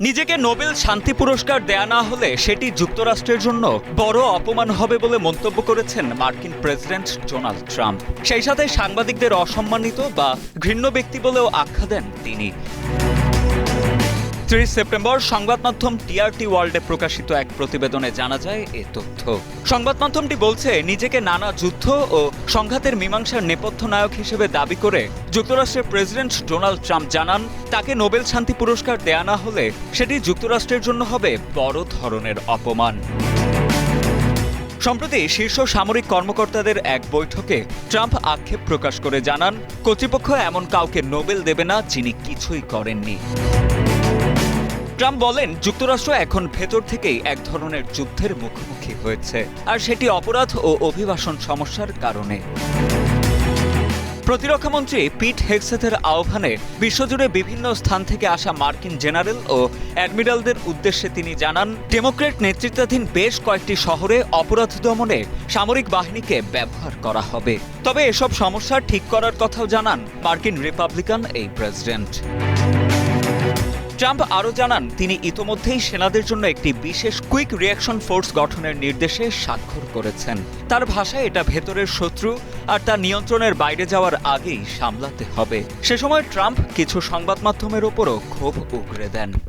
নিজেকে নোবেল শান্তি পুরস্কার দেয়া না হলে সেটি যুক্তরাষ্ট্রের জন্য বড় অপমান হবে বলে মন্তব্য করেছেন মার্কিন প্রেসিডেন্ট ডোনাল্ড ট্রাম্প। সেই সাথে সাংবাদিকদের অসম্মানিত বা ঘৃণ্য ব্যক্তি বলেও আখ্যা দেন তিনি। ত্রিশ সেপ্টেম্বর সংবাদ মাধ্যম টিআরটি ওয়ার্ল্ডে প্রকাশিত এক প্রতিবেদনে জানা যায় এ তথ্য। সংবাদ মাধ্যমটি বলছে, নিজেকে নানা যুদ্ধ ও সংঘাতের মীমাংসার নেপথ্য নায়ক হিসেবে দাবি করে যুক্তরাষ্ট্রের প্রেসিডেন্ট ডোনাল্ড ট্রাম্প জানান, তাকে নোবেল শান্তি পুরস্কার দেয়া না হলে সেটি যুক্তরাষ্ট্রের জন্য হবে বড় ধরনের অপমান। সম্প্রতি শীর্ষ সামরিক কর্মকর্তাদের এক বৈঠকে ট্রাম্প আক্ষেপ প্রকাশ করে জানান, কর্তৃপক্ষ এমন কাউকে নোবেল দেবে না যিনি কিছুই করেননি। ট্রাম্প বলেন, যুক্তরাষ্ট্র এখন ভেতর থেকেই এক ধরনের যুদ্ধের মুখোমুখি হয়েছে। আর সেটি অপরাধ ও অভিবাসন সমস্যার কারণে। প্রতিরক্ষামন্ত্রী পিট হেগসেথের আহ্বানে বিশ্বজুড়ে বিভিন্ন স্থান থেকে আসা মার্কিন জেনারেল ও অ্যাডমিরালদের উদ্দেশ্যে তিনি জানান, ডেমোক্রেট নেতৃত্বাধীন বেশ কয়েকটি শহরে অপরাধ দমনে সামরিক বাহিনীকে ব্যবহার করা হবে। তবে এসব সমস্যা ঠিক করার কথাও জানান মার্কিন রিপাবলিকান এই প্রেসিডেন্ট। ট্রাম্প আরও জানান, তিনি ইতোমধ্যেই সেনাদের জন্য একটি বিশেষ কুইক রিয়াকশন ফোর্স গঠনের নির্দেশে স্বাক্ষর করেছেন। তার ভাষায় এটা ভেতরের শত্রু আর তা নিয়ন্ত্রণের বাইরে যাওয়ার আগেই সামলাতে হবে। সে সময় ট্রাম্প কিছু সংবাদ মাধ্যমের ওপরও ক্ষোভ উগড়ে দেন।